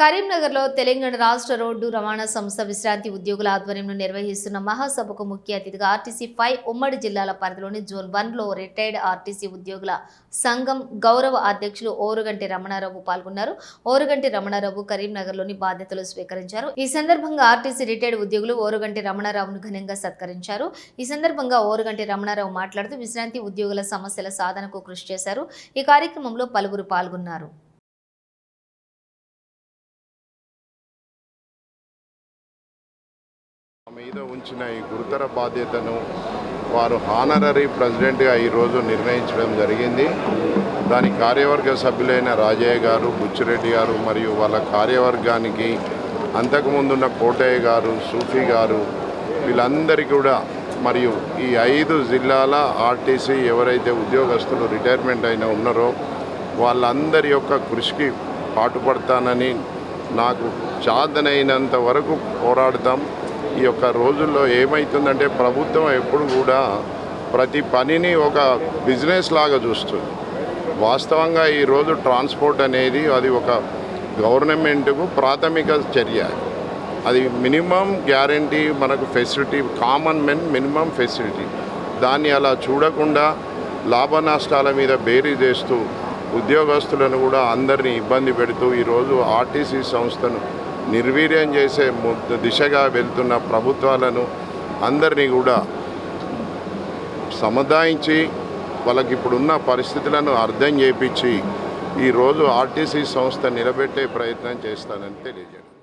కరీంనగర్లో తెలంగాణ రాష్ట్ర రోడ్డు రవాణా సంస్థ విశ్రాంతి ఉద్యోగుల ఆధ్వర్యంలో నిర్వహిస్తున్న మహాసభకు ముఖ్య అతిథిగా ఆర్టీసీ ఫైవ్ ఉమ్మడి జిల్లాల పరిధిలోని జోన్ వన్లో రిటైర్డ్ ఆర్టీసీ ఉద్యోగుల సంఘం గౌరవ అధ్యక్షులు ఓరుగంటి రమణారావు పాల్గొన్నారు. ఓరుగంటి రమణారావు కరీంనగర్లోని బాధ్యతలు స్వీకరించారు. ఈ సందర్భంగా ఆర్టీసీ రిటైర్డ్ ఉద్యోగులు ఓరుగంటి రమణారావును ఘనంగా సత్కరించారు. ఈ సందర్భంగా ఓరుగంటి రమణారావు మాట్లాడుతూ విశ్రాంతి ఉద్యోగుల సమస్యల సాధనకు కృషి చేశారు. ఈ కార్యక్రమంలో పలువురు పాల్గొన్నారు. మీద ఉంచిన ఈ గురుతర బాధ్యతను వారు హానరరీ ప్రెసిడెంట్గా ఈరోజు నిర్ణయించడం జరిగింది. దాని కార్యవర్గ సభ్యులైన రాజయ్య గారు బుచ్చిరెడ్డి గారు మరియు వాళ్ళ కార్యవర్గానికి అంతకుముందున్న కోటయ్య గారు సూఫీ గారు వీళ్ళందరికీ కూడా మరియు ఈ ఐదు జిల్లాల ఆర్టీసీ ఎవరైతే ఉద్యోగస్తులు రిటైర్మెంట్ అయిన ఉన్నారో వాళ్ళందరి యొక్క కృషికి పాటుపడతానని నాకు చాదనైనంత వరకు పోరాడతాం. ఈ యొక్క రోజుల్లో ఏమవుతుందంటే ప్రభుత్వం ఎప్పుడు కూడా ప్రతి పనిని ఒక బిజినెస్ లాగా చూస్తుంది. వాస్తవంగా ఈరోజు ట్రాన్స్పోర్ట్ అనేది అది ఒక గవర్నమెంట్కు ప్రాథమిక చర్య. అది మినిమం గ్యారంటీ మనకు facility common men minimum facility. దాన్ని అలా చూడకుండా లాభ నష్టాల మీద బేరీ చేస్తూ ఉద్యోగస్తులను కూడా అందరినీ ఇబ్బంది పెడుతూ ఈరోజు ఆర్టీసీ సంస్థను నిర్వీర్యం చేసే దిశగా వెళ్తున్న ప్రభుత్వాలను అందరినీ కూడా సముదాయించి వాళ్ళకి ఇప్పుడున్న పరిస్థితులను అర్థం చేపించి ఈరోజు ఆర్టీసీ సంస్థ నిలబెట్టే ప్రయత్నం చేస్తానని తెలియజేయండి.